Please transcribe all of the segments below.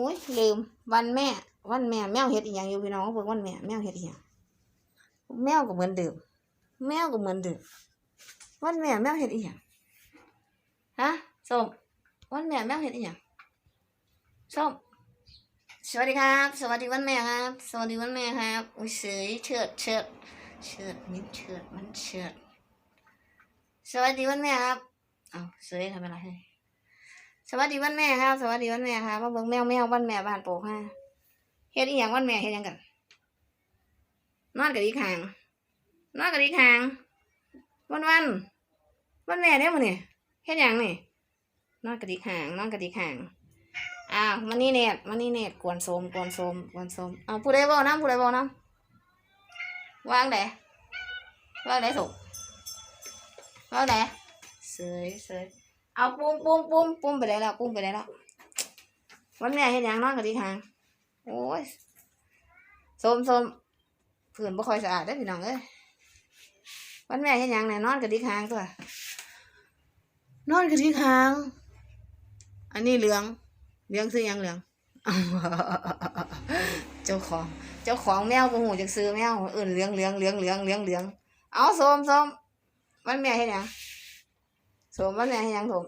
โอ้ยลืม วันแม่ วันแม่แมวเฮ็ดอีหยังอยู่พี่น้องเพิ่งวันแม่แมวเฮ็ดอีหยังแมวก็เหมือนเดิมแมวก็เหมือนเดิมวันแม่แมวเฮ็ดอีหยังฮะส้มวันแม่แมวเฮ็ดอีหยังส้มสวัสดีครับ สวัสดีวันแม่ครับ สวัสดีวันแม่ครับอุ้ยเสยเชิดเชิดเชิดมิ้นเชิดมันเชิดสวัสดีวันแม่ครับเอาเสยทำอะไรให้ สวัสดีวันแม่ครับ สวัสดีวันแม่ครับมาเบิ่งแมวแมววันแม่บ้านโปกฮะเฮ็ดอีหยังวันแม่เฮ็ดยังกันนอนกับอีขางนอนกับอีขางวันวันวันแม่เด้อมื้อนี่ยเฮ็ดยังนี่นอนกับอีขางนอนกับอีขางอ้าวมันนี่เน็ตมันนี่เน็ตกวนโสมกวนโสมกวนโสมเอาผู้ใดเว้านํผู้ใดเว้านํวางไดวางไดสุกวางไดเสยเสย เอาปุ้มปุ้มปุ้มปุ้มไปได้แล้วปุ้มไปได้แล้ววันแม่เห็นยังนอนกับดีทาง โอ้ยส้มส้มผื่นบ่ค่อยสะอาดได้พี่น้องเอ้ยวันแม่เห็นยังเนี่ยนอนกับดีทางตัวนอนกับดีทาง อันนี้เหลืองเหลืองซื้อยังเหลืองเจ้าของ เจ้าของแมวก็หูจากซื้อแมวเอื่นเหลืองเหลืองเหลืองเหลืองเหลืองเหลืองเอาส้มส้มวันแม่เห็นยัง สมว่าเนี่ยยังสม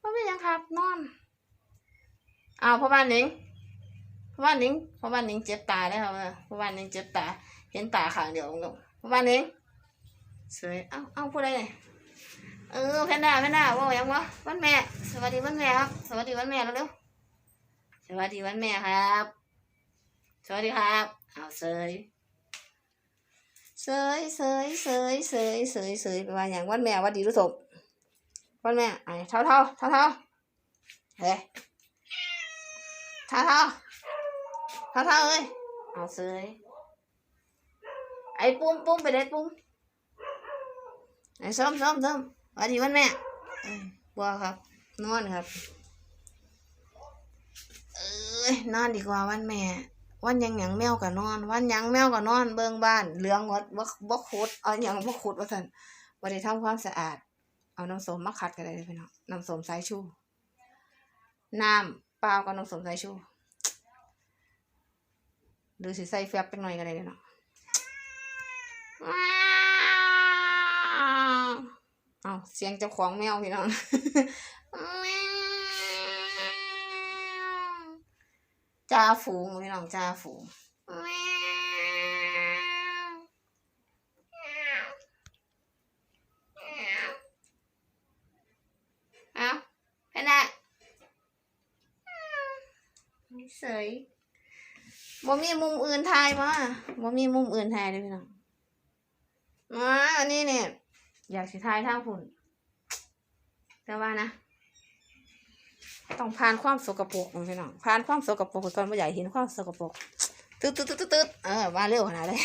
ว่าไม่ยังครับนอนอ้าวพ่อบ้านหนิงพ่อบ้านหนิงพ่อบ้านหนิงเจ็บตาได้ครับพ่อบ้านหนิงเจ็บตา เห็นตาข้างเดียวกับพ่อบ้านหนิงสวยเอ้าเอ้าพูดอะไรเนี่ยเออแพนด้าแพนด้าว่ายังวะวันแม่ สวัสดีวันแม่ครับ สวัสดีวันแม่แล้วเร็วสวัสดีวันแม่ครับ สวัสดีครับ เอาเสย เสยเสยเสยเสยเสยเสยไปว่าอย่างวันแม่วันดีรู้สมวันแม่ไอ้เท่าเท่าเท่าเท่าเฮ้ยเท่าเท่าเท่าเท่าเอ้ยเอาเสยไอ้ปุ้มปุ้มไปเด็ดปุ้มไอ้ส้มส้มส้มวันดีวันแม่บัวครับ นอนครับ เอ้ยนอนดีกว่าวันแม่ วันยังหยังแมวก็นอน วันยังแมวก็นอน เบิ่งบ้านเหลืองหมดบ่บ่ขุดเอาหยังบ่ขุดว่าซั่นบ่ได้ทำความสะอาด เอาน้ำส้มมาขัดก็ได้เลยพี่น้องน้ำส้มสายชูน้ำเปล่ากับน้ำส้มสายชูหรือสิใส่แฟบจักหน่อยก็ได้เด้เนาะเอาเสียงเจ้าของแมวพี่น้อง จ่าฝูงพี่น้องจ่าฝูงเอาไปนะเสยบ่มีมุมอื่นถ่ายมาบ่มีมุมอื่นถ่ายเลยพี่น้องมาอันนี้เนี่ยอยากสิถ่ายทางฝุ่นแต่ว่านะ ต้องผ่านความสกปรกพี่น้องผ่านความสกปรกไปก่อนไม่อยากเห็นความสกปรกตึ๊ดตึ๊ดตึ๊ดตึ๊ดตืดเออมาเร็วขนาดเลย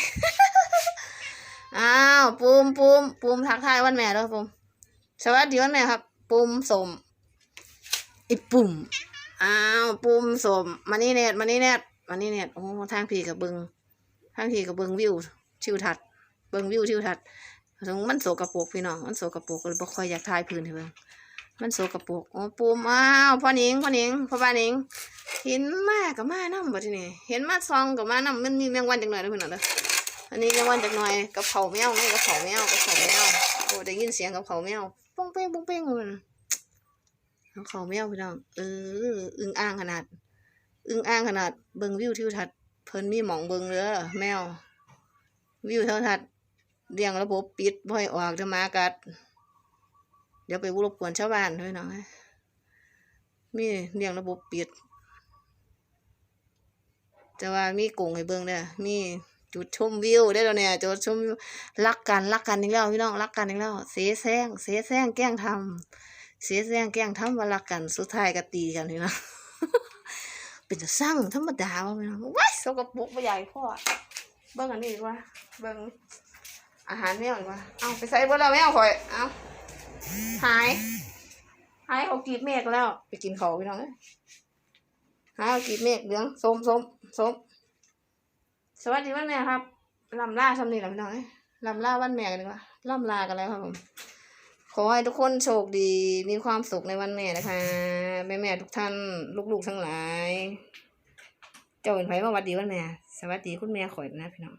อ้าวปูมปูมปูมทักทายวันแม่แล้วปูมสวัสดีวันแม่ครับ ปูมสมอีปุ่มอ้าวปูมสมมานี่เน็ตมานี่เน็ตมานี่เน็ตโอ้ทางพี่กับเบิงทางพี่กับเบิงวิวทิวทัศน์เบิงวิวทิวทัศน์ถึงมันโสกปรกพี่น้องมันโสกปรกเลยบ่ค่อยอยากทายพื้นให้เบิ่ง มันโสกระปรกโอ้ปูมอ้าวพ่อหนิงพ่อหนิงพ่อบ้านหนิง เห็นมากกับมาน้ำบ่ทีนี่เห็นมาซองกับมาน้ำมันมีแมงวันจังหน่อยเด้อพี่น้องเด้ออันนี้แมงวันจังหน่อยกับเผาแมวไงกับเผาแมวกับเผาแมวโอ้ได้ยินเสียงกับเผาแมวป้งเป้งป้งเป้งเลยกับเผาแมวพี่น้องเอออึ้งอ่างขนาด อึ้งอ่างขนาดเบิ่งวิวทิวทัศน์เพิ่นมีหมองเบิ่งเด้อแมว วิวทิวทัศน์เรียงระบบปิดบ่ให้ออกเดี๋ยวหมากัด เดี๋ยวไปรบกวนชาวบ้านด้วยเนาะมีเรียงระบบปิด แต่ว่ามีกงให้เบิ่งเด้อมีจุดชมวิวได้แล้วเนี่ยจุดชมรักกันรักกันอีกแล้วพี่น้องรักกันอีกแล้วเสียแซงเสียแซงแกล้งทำเสียแซงแกล้งทำว่ารักกันสุดท้ายก็ตีกันพี่น้องเป็นจะสร้างธรรมดาว่าพี่น้องว้ายสกปรกไปใหญ่พ่อเบิ่งอันนี้ดีกว่าเบิ่งอาหารแมวดีกว่าเอาไปใส่เบิ่งแล้วแมวข่อยเอา หาย หายเขากรีดเมฆแล้ว ไปกินเขาพี่น้องเอ้ยหากีบเมฆเหลืองส้มส้มส้มสวัสดีวันแม่ครับลำลาสำนีแหละพี่น้องเอ้ยลำลาวันแม่กันดีกว่าลำลากันแล้วครับผมขอให้ทุกคนโชคดีมีความสุขในวันแม่นะคะ แม่แม่ทุกท่านลูกๆทั้งหลาย เจ้าเป็นไผมาวัดดีวันแม่ สวัสดีคุณแม่ข่อยนะพี่น้อง